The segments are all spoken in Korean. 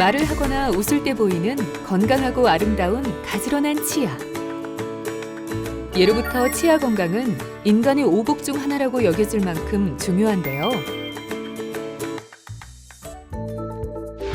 말을 하거나 웃을 때 보이는 건강하고 아름다운 가지런한 치아. 예로부터 치아 건강은 인간의 오복 중 하나라고 여겨질 만큼 중요한데요.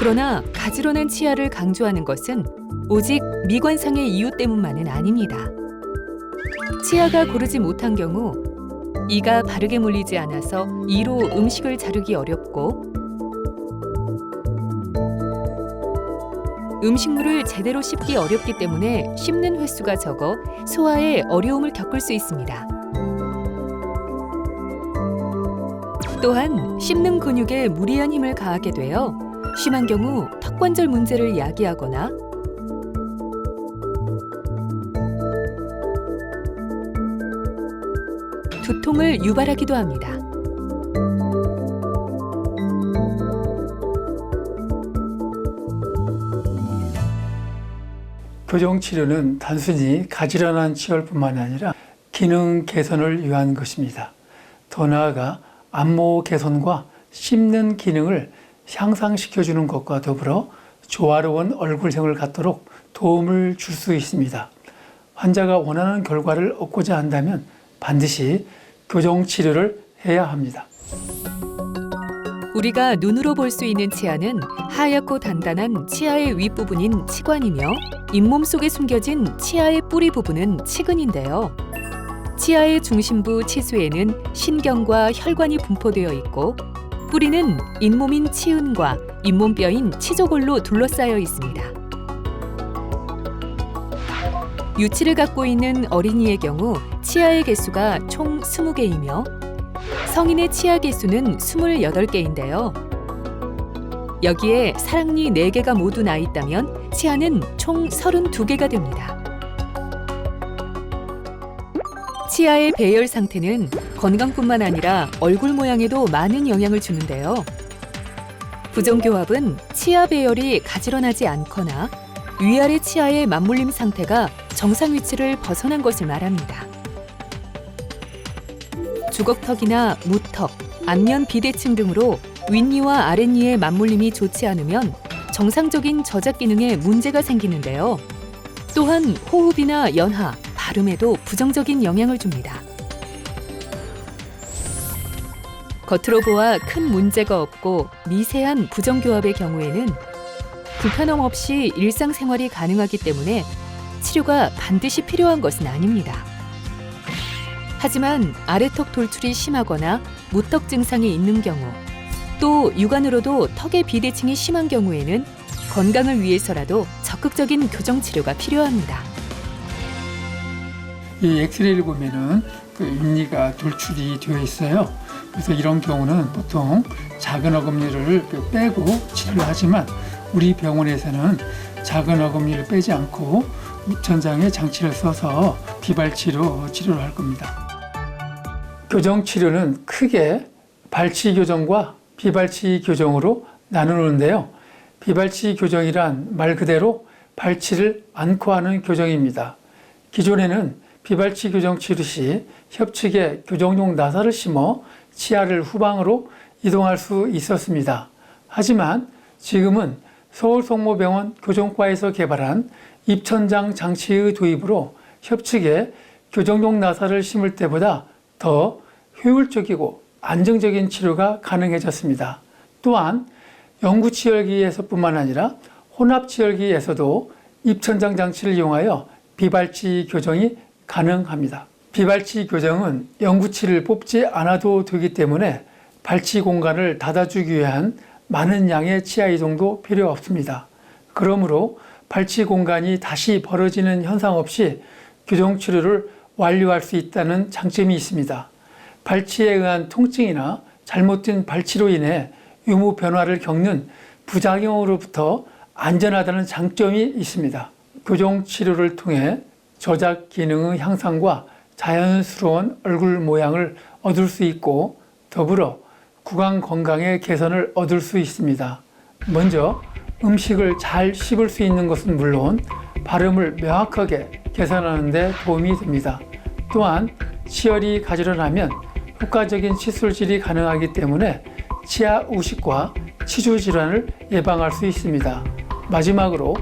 그러나 가지런한 치아를 강조하는 것은 오직 미관상의 이유 때문만은 아닙니다. 치아가 고르지 못한 경우 이가 바르게 물리지 않아서 이로 음식을 자르기 어렵고 음식물을 제대로 씹기 어렵기 때문에 씹는 횟수가 적어 소화에 어려움을 겪을 수 있습니다. 또한 씹는 근육에 무리한 힘을 가하게 되어 심한 경우 턱관절 문제를 야기하거나 두통을 유발하기도 합니다. 교정 치료는 단순히 가지런한 치열뿐만 아니라 기능 개선을 위한 것입니다. 더 나아가 안모 개선과 씹는 기능을 향상시켜주는 것과 더불어 조화로운 얼굴형을 갖도록 도움을 줄 수 있습니다. 환자가 원하는 결과를 얻고자 한다면 반드시 교정 치료를 해야 합니다. 우리가 눈으로 볼 수 있는 치아는 하얗고 단단한 치아의 윗부분인 치관이며 잇몸 속에 숨겨진 치아의 뿌리 부분은 치근인데요. 치아의 중심부 치수에는 신경과 혈관이 분포되어 있고 뿌리는 잇몸인 치은과 잇몸뼈인 치조골로 둘러싸여 있습니다. 유치를 갖고 있는 어린이의 경우 치아의 개수가 총 20개이며 성인의 치아 개수는 28개인데요. 여기에 사랑니 4개가 모두 나 있다면 치아는 총 32개가 됩니다. 치아의 배열 상태는 건강뿐만 아니라 얼굴 모양에도 많은 영향을 주는데요. 부정교합은 치아 배열이 가지런하지 않거나 위아래 치아의 맞물림 상태가 정상 위치를 벗어난 것을 말합니다. 주걱턱이나 무턱, 안면 비대칭 등으로 윗니와 아랫니의 맞물림이 좋지 않으면 정상적인 저작 기능에 문제가 생기는데요. 또한 호흡이나 연하, 발음에도 부정적인 영향을 줍니다. 겉으로 보아 큰 문제가 없고 미세한 부정교합의 경우에는 불편함 없이 일상생활이 가능하기 때문에 치료가 반드시 필요한 것은 아닙니다. 하지만 아래턱 돌출이 심하거나 무턱 증상이 있는 경우 또 육안으로도 턱의 비대칭이 심한 경우에는 건강을 위해서라도 적극적인 교정 치료가 필요합니다. 이 엑스레이를 보면은 그 윗니가 돌출이 되어 있어요. 그래서 이런 경우는 보통 작은 어금니를 그 빼고 치료를 하지만 우리 병원에서는 작은 어금니를 빼지 않고 입천장에 장치를 써서 비발치로 치료를 할 겁니다. 교정 치료는 크게 발치 교정과 비발치 교정으로 나누는데요. 비발치 교정이란 말 그대로 발치를 않고 하는 교정입니다. 기존에는 비발치 교정 치료 시 협측에 교정용 나사를 심어 치아를 후방으로 이동할 수 있었습니다. 하지만 지금은 서울성모병원 교정과에서 개발한 입천장 장치의 도입으로 협측에 교정용 나사를 심을 때보다 더 효율적이고 안정적인 치료가 가능해졌습니다. 또한 영구치열기에서뿐만 아니라 혼합치열기에서도 입천장 장치를 이용하여 비발치 교정이 가능합니다. 비발치 교정은 영구치를 뽑지 않아도 되기 때문에 발치 공간을 닫아주기 위한 많은 양의 치아 이동도 필요 없습니다. 그러므로 발치 공간이 다시 벌어지는 현상 없이 교정 치료를 완료할 수 있다는 장점이 있습니다. 발치에 의한 통증이나 잘못된 발치로 인해 유무 변화를 겪는 부작용으로부터 안전하다는 장점이 있습니다. 교정 치료를 통해 저작 기능의 향상과 자연스러운 얼굴 모양을 얻을 수 있고 더불어 구강 건강의 개선을 얻을 수 있습니다. 먼저 음식을 잘 씹을 수 있는 것은 물론 발음을 명확하게 개선하는 데 도움이 됩니다. 또한 치열이 가지런하면 효과적인 치술질이 가능하기 때문에 치아 우식과 치주 질환을 예방할 수 있습니다. 마지막으로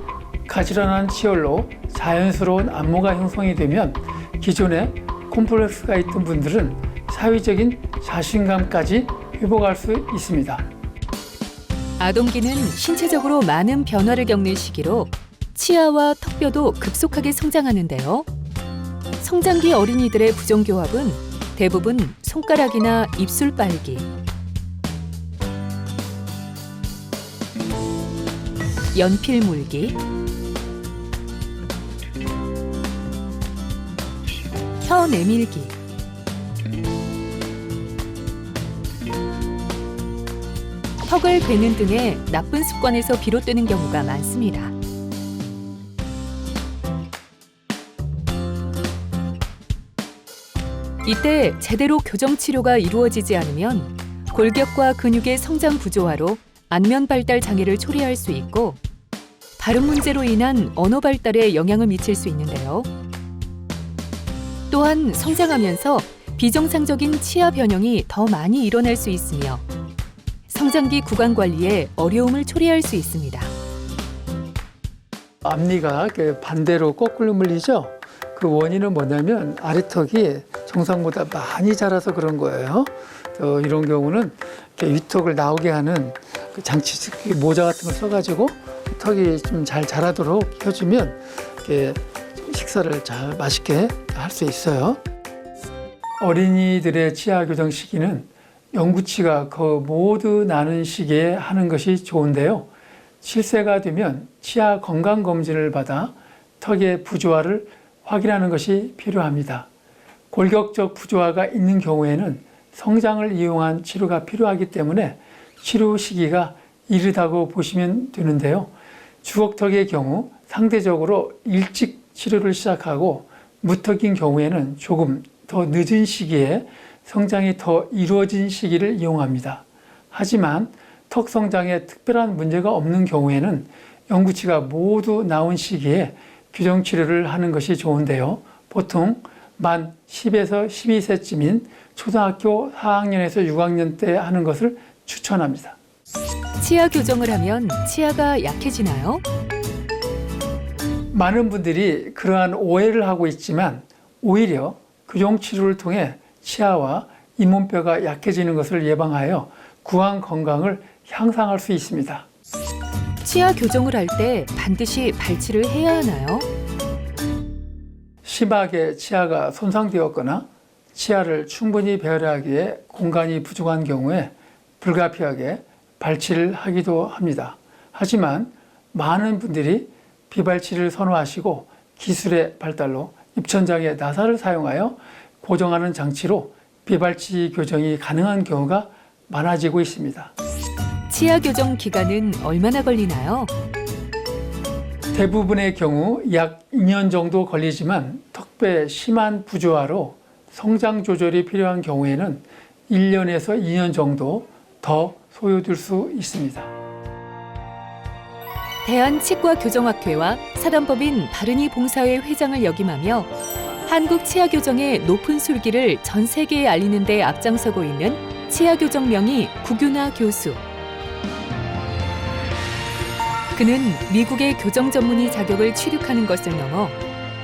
가지런한 치열로 자연스러운 안모가 형성이 되면 기존에 콤플렉스가 있던 분들은 사회적인 자신감까지 회복할 수 있습니다. 아동기는 신체적으로 많은 변화를 겪는 시기로 치아와 턱뼈도 급속하게 성장하는데요. 성장기 어린이들의 부정교합은 대부분 손가락이나 입술 빨기, 연필 물기, 혀 내밀기, 턱을 베는 등의 나쁜 습관에서 비롯되는 경우가 많습니다. 이때 제대로 교정 치료가 이루어지지 않으면 골격과 근육의 성장 부조화로 안면 발달 장애를 초래할 수 있고 발음 문제로 인한 언어 발달에 영향을 미칠 수 있는데요. 또한 성장하면서 비정상적인 치아 변형이 더 많이 일어날 수 있으며 성장기 구강 관리에 어려움을 초래할 수 있습니다. 앞니가 반대로 거꾸로 물리죠. 그 원인은 뭐냐면 아래턱이 정상보다 많이 자라서 그런 거예요. 어, 이런 경우는 위턱을 나오게 하는 그 장치 그 모자 같은 걸 써가지고 턱이 좀 잘 자라도록 해주면 식사를 잘 맛있게 할 수 있어요. 어린이들의 치아 교정 시기는 영구치가 그 모두 나는 시기에 하는 것이 좋은데요. 7세가 되면 치아 건강 검진을 받아 턱의 부조화를 확인하는 것이 필요합니다. 골격적 부조화가 있는 경우에는 성장을 이용한 치료가 필요하기 때문에 치료 시기가 이르다고 보시면 되는데요. 주걱턱의 경우 상대적으로 일찍 치료를 시작하고 무턱인 경우에는 조금 더 늦은 시기에 성장이 더 이루어진 시기를 이용합니다. 하지만 턱 성장에 특별한 문제가 없는 경우에는 영구치가 모두 나온 시기에 규정 치료를 하는 것이 좋은데요. 보통 만 10에서 12세쯤인 초등학교 4학년에서 6학년 때 하는 것을 추천합니다. 치아 교정을 하면 치아가 약해지나요? 많은 분들이 그러한 오해를 하고 있지만 오히려 교정 치료를 통해 치아와 잇몸뼈가 약해지는 것을 예방하여 구강 건강을 향상할 수 있습니다. 치아 교정을 할 때 반드시 발치를 해야 하나요? 심하게 치아가 손상되었거나 치아를 충분히 배열하기에 공간이 부족한 경우에 불가피하게 발치를 하기도 합니다. 하지만 많은 분들이 비발치를 선호하시고 기술의 발달로 입천장에 나사를 사용하여 고정하는 장치로 비발치 교정이 가능한 경우가 많아지고 있습니다. 치아 교정 기간은 얼마나 걸리나요? 대부분의 경우 약 2년 정도 걸리지만 턱뼈의 심한 부조화로 성장 조절이 필요한 경우에는 1년에서 2년 정도 더 소요될 수 있습니다. 대한치과교정학회와 사단법인 바른이 봉사회 회장을 역임하며 한국 치아교정의 높은 술기를 전 세계에 알리는 데 앞장서고 있는 치아교정 명의 구규나 교수. 그는 미국의 교정 전문의 자격을 취득하는 것을 넘어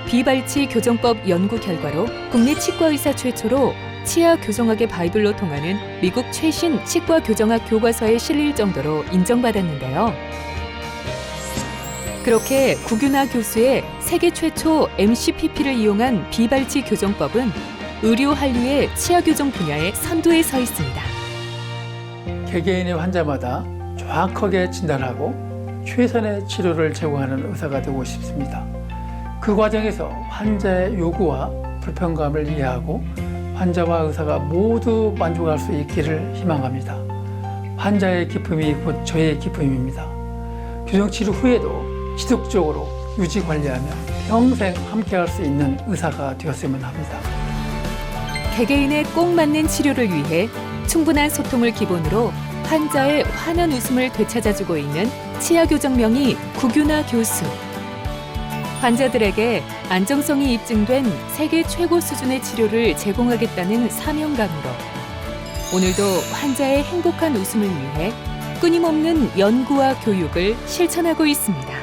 비발치 교정법 연구 결과로 국내 치과 의사 최초로 치아 교정학의 바이블로 통하는 미국 최신 치과 교정학 교과서에 실릴 정도로 인정받았는데요. 그렇게 구규나 교수의 세계 최초 MCPP를 이용한 비발치 교정법은 의료 한류의 치아 교정 분야의 선두에 서 있습니다. 개개인의 환자마다 정확하게 진단하고 최선의 치료를 제공하는 의사가 되고 싶습니다. 그 과정에서 환자의 요구와 불편감을 이해하고 환자와 의사가 모두 만족할 수 있기를 희망합니다. 환자의 기쁨이 곧 저의 기쁨입니다. 교정 치료 후에도 지속적으로 유지 관리하며 평생 함께할 수 있는 의사가 되었으면 합니다. 개개인의 꼭 맞는 치료를 위해 충분한 소통을 기본으로 환자의 환한 웃음을 되찾아주고 있는 치아 교정 명의 구규나 교수. 환자들에게 안정성이 입증된 세계 최고 수준의 치료를 제공하겠다는 사명감으로 오늘도 환자의 행복한 웃음을 위해 끊임없는 연구와 교육을 실천하고 있습니다.